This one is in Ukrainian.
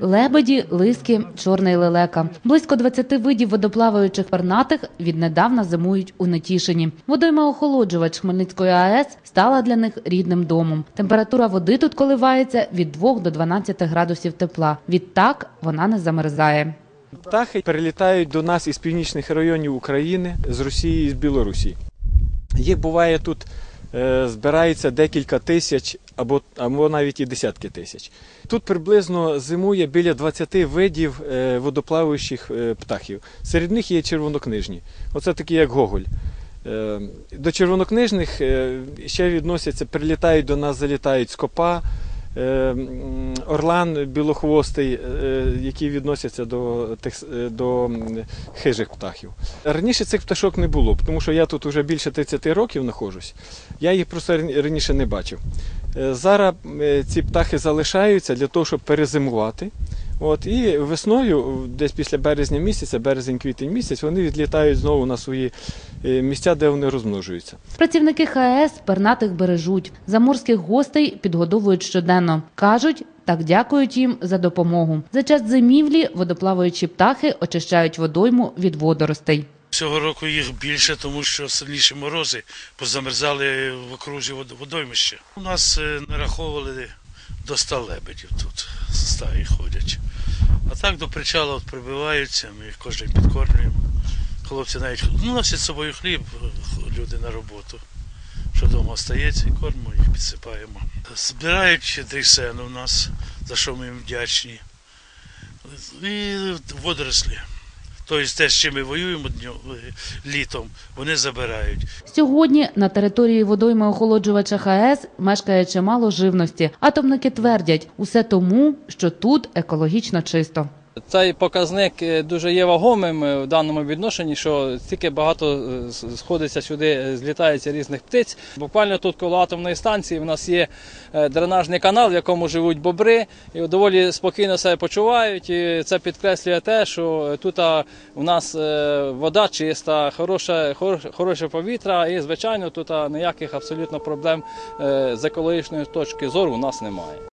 Лебеді, лиски, чорний лелека. Близько 20 видів водоплаваючих пернатих віднедавна зимують у Нетішині. Водойма охолоджувач Хмельницької АЕС стала для них рідним домом. Температура води тут коливається від 2 до 12 градусів тепла. Відтак вона не замерзає. Птахи перелітають до нас із північних районів України, з Росії і з Білорусі. Їх буває тут збирається декілька тисяч або, або навіть і десятки тисяч. Тут приблизно зимує біля 20 видів е, водоплаваючих е, птахів. Серед них є червонокнижні. Оце такі, як Гоголь. Е, До червонокнижних е, ще відносяться, прилітають до нас, залітають скопа, е, орлан білохвостий, е, які відносяться до, тих, е, до хижих птахів. Раніше цих пташок не було, тому що я тут вже більше 30 років знаходжусь. Я їх просто раніше не бачив. Е, Зараз е, ці птахи залишаються для того, щоб перезимувати. От, і весною, десь після березня місяця, березень-квітень місяць, вони відлітають знову на свої е, місця, де вони розмножуються. Працівники ХАЕС пернатих бережуть. Заморських гостей підгодовують щоденно. Кажуть, так дякують їм за допомогу. За час зимівлі водоплаваючі птахи очищають водойму від водоростей. Цього року їх більше, тому що сильніші морози позамерзали в окрузі вод- водоймища. У нас е, нараховували до 100 лебедів тут стаї ходять. А так до причалу от прибиваються, ми їх кожен підкормлюємо. Хлопці навіть ну, носять з собою хліб, люди на роботу. Що вдома остається, і кормимо, їх підсипаємо. Збирають дрісену в нас, за що ми їм вдячні. І водорослі. Тобто те, з чим ми воюємо літом, вони забирають. Сьогодні на території водойми охолоджувача ХАЕС мешкає чимало живності. Атомники твердять, усе тому, що тут екологічно чисто. Цей показник е, дуже є вагомим е, в даному відношенні, що стільки багато е, сходиться сюди, злітається різних птиць. Буквально тут коло атомної станції в нас є дренажний канал, в якому живуть бобри, і доволі спокійно себе почувають. І це підкреслює те, що тут у нас вода чиста, хороше, хороше повітря, і звичайно тут ніяких абсолютно проблем з екологічної точки зору у нас немає.